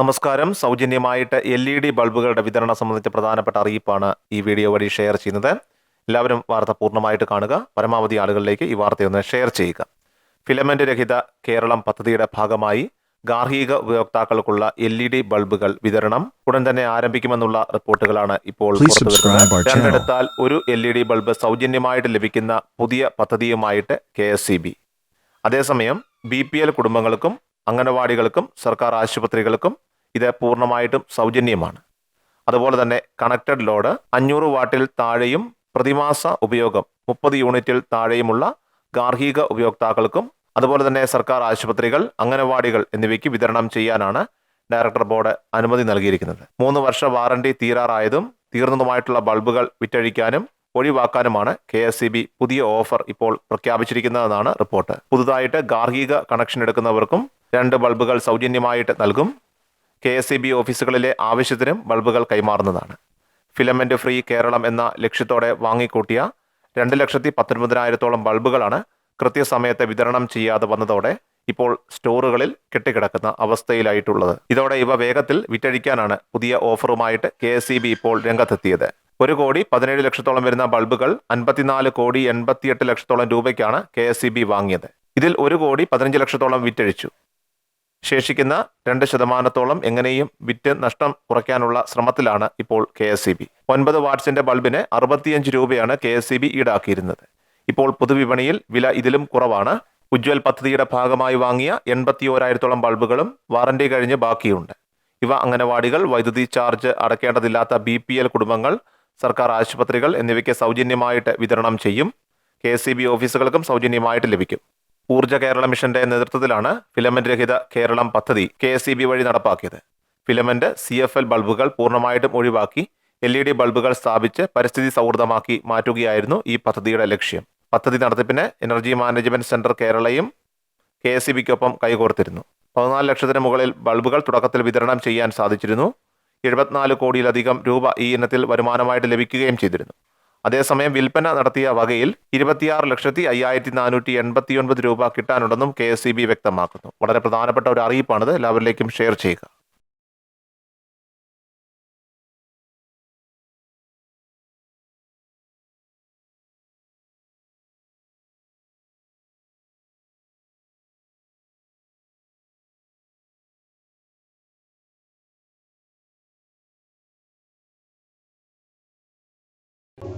നമസ്കാരം. സൗജന്യമായിട്ട് L E D ബൾബുകളുടെ വിതരണം സംബന്ധിച്ച പ്രധാനപ്പെട്ട അറിയിപ്പാണ് ഈ വീഡിയോ വഴി ഷെയർ ചെയ്യുന്നത്. എല്ലാവരും വാർത്ത പൂർണമായിട്ട് കാണുക. പരമാവധി ആളുകളിലേക്ക് ഈ വാർത്തയൊന്ന് ഷെയർ ചെയ്യുക. ഫിലമെന്റ് രഹിത കേരളം പദ്ധതിയുടെ ഭാഗമായി ഗാർഹിക ഉപയോക്താക്കൾക്കുള്ള എൽ ഇ ഡി ബൾബുകൾ വിതരണം ഉടൻ തന്നെ ആരംഭിക്കുമെന്നുള്ള റിപ്പോർട്ടുകളാണ് ഇപ്പോൾ പുറത്തുവരുന്നത്. രണ്ടെടുത്താൽ ഒരു എൽ ഇ ഡി ബൾബ് സൗജന്യമായിട്ട് ലഭിക്കുന്ന പുതിയ പദ്ധതിയുമായിട്ട് കെ എസ് സി ബി. അതേസമയം ബി പി എൽ കുടുംബങ്ങൾക്കും അംഗനവാടികൾക്കും സർക്കാർ ആശുപത്രികൾക്കും ഇത് പൂർണമായിട്ടും സൗജന്യമാണ്. അതുപോലെ തന്നെ കണക്റ്റഡ് ലോഡ് അഞ്ഞൂറ് വാട്ടിൽ താഴെയും പ്രതിമാസ ഉപയോഗം മുപ്പത് യൂണിറ്റിൽ താഴെയുമുള്ള ഗാർഹിക ഉപയോക്താക്കൾക്കും അതുപോലെ തന്നെ സർക്കാർ ആശുപത്രികൾ അംഗനവാടികൾ എന്നിവയ്ക്ക് വിതരണം ചെയ്യാനാണ് ഡയറക്ടർ ബോർഡ് അനുമതി നൽകിയിരിക്കുന്നത്. മൂന്ന് വർഷ വാറണ്ടി തീരാറായതും തീർന്നതുമായിട്ടുള്ള ബൾബുകൾ വിറ്റഴിക്കാനും ഒഴിവാക്കാനുമാണ് കെ എസ് സി ബി പുതിയ ഓഫർ ഇപ്പോൾ പ്രഖ്യാപിച്ചിരിക്കുന്നതെന്നാണ് റിപ്പോർട്ട്. പുതുതായിട്ട് ഗാർഹിക കണക്ഷൻ എടുക്കുന്നവർക്കും രണ്ട് ബൾബുകൾ സൗജന്യമായിട്ട് നൽകും. കെ എസ് ഇ ബി ഓഫീസുകളിലെ ആവശ്യത്തിനും ബൾബുകൾ കൈമാറുന്നതാണ്. ഫിലമെന്റ് ഫ്രീ കേരളം എന്ന ലക്ഷ്യത്തോടെ വാങ്ങിക്കൂട്ടിയ രണ്ട് ലക്ഷത്തി പത്തൊൻപതിനായിരത്തോളം ബൾബുകളാണ് കൃത്യസമയത്ത് വിതരണം ചെയ്യാതെ വന്നതോടെ ഇപ്പോൾ സ്റ്റോറുകളിൽ കെട്ടിക്കിടക്കുന്ന അവസ്ഥയിലായിട്ടുള്ളത്. ഇതോടെ ഇവ വേഗത്തിൽ വിറ്റഴിക്കാനാണ് പുതിയ ഓഫറുമായിട്ട് കെ ഇപ്പോൾ രംഗത്തെത്തിയത്. ഒരു കോടി പതിനേഴ് ലക്ഷത്തോളം വരുന്ന ബൾബുകൾ അൻപത്തിനാല് കോടി എൺപത്തിയെട്ട് ലക്ഷത്തോളം രൂപയ്ക്കാണ് കെ വാങ്ങിയത്. ഇതിൽ ഒരു കോടി പതിനഞ്ച് ലക്ഷത്തോളം വിറ്റഴിച്ചു. ശേഷിക്കുന്ന രണ്ട് ശതമാനത്തോളം എങ്ങനെയും വിറ്റ് നഷ്ടം കുറയ്ക്കാനുള്ള ശ്രമത്തിലാണ് ഇപ്പോൾ കെ എസ് സി ബി. ഒൻപത് വാട്ട്സിന്റെ ബൾബിന് അറുപത്തിയഞ്ച് രൂപയാണ് കെ എസ് സി ബി ഈടാക്കിയിരുന്നത്. ഇപ്പോൾ പൊതുവിപണിയിൽ വില ഇതിലും കുറവാണ്. ഉജ്ജ്വൽ പദ്ധതിയുടെ ഭാഗമായി വാങ്ങിയ എൺപത്തി ഓരായിരത്തോളം ബൾബുകളും വാറന്റി കഴിഞ്ഞ് ബാക്കിയുണ്ട്. ഇവ അംഗനവാടികൾ വൈദ്യുതി ചാർജ് അടയ്ക്കേണ്ടതില്ലാത്ത ബി പി എൽ കുടുംബങ്ങൾ സർക്കാർ ആശുപത്രികൾ എന്നിവയ്ക്ക് സൗജന്യമായിട്ട് വിതരണം ചെയ്യും. കെ എസ് സി ബി ഓഫീസുകൾക്കും സൗജന്യമായിട്ട് ലഭിക്കും. ഊർജ കേരള മിഷന്റെ നേതൃത്വത്തിലാണ് ഫിലമെന്റ് രഹിത കേരളം പദ്ധതി കെ എസ് ബി വഴി നടപ്പാക്കിയത്. ഫിലമെന്റ് സി എഫ് എൽ ബൾബുകൾ പൂർണമായിട്ടും ഒഴിവാക്കി എൽ ഇ ഡി ബൾബുകൾ സ്ഥാപിച്ച് പരിസ്ഥിതി സൗഹൃദമാക്കി മാറ്റുകയായിരുന്നു ഈ പദ്ധതിയുടെ ലക്ഷ്യം. പദ്ധതി നടത്തിപ്പിന് എനർജി മാനേജ്മെന്റ് സെന്റർ കേരളയും കെ എസ് ബിക്കൊപ്പം കൈകോർത്തിരുന്നു. പതിനാല് ലക്ഷത്തിന് മുകളിൽ ബൾബുകൾ തുടക്കത്തിൽ വിതരണം ചെയ്യാൻ സാധിച്ചിരുന്നു. എഴുപത്തിനാല് കോടിയിലധികം രൂപ ഈ ഇനത്തിൽ വരുമാനമായിട്ട് ലഭിക്കുകയും ചെയ്തിരുന്നു. അതേസമയം വിൽപ്പന നടത്തിയ വകയിൽ ഇരുപത്തിയാറ് ലക്ഷത്തി അയ്യായിരത്തി നാനൂറ്റി എൺപത്തിയൊൻപത് രൂപ കിട്ടാനുണ്ടെന്നും കെ എസ് സി ബി വ്യക്തമാക്കുന്നു. വളരെ പ്രധാനപ്പെട്ട ഒരു അറിയിപ്പാണിത്. എല്ലാവരിലേക്കും ഷെയർ ചെയ്യുക.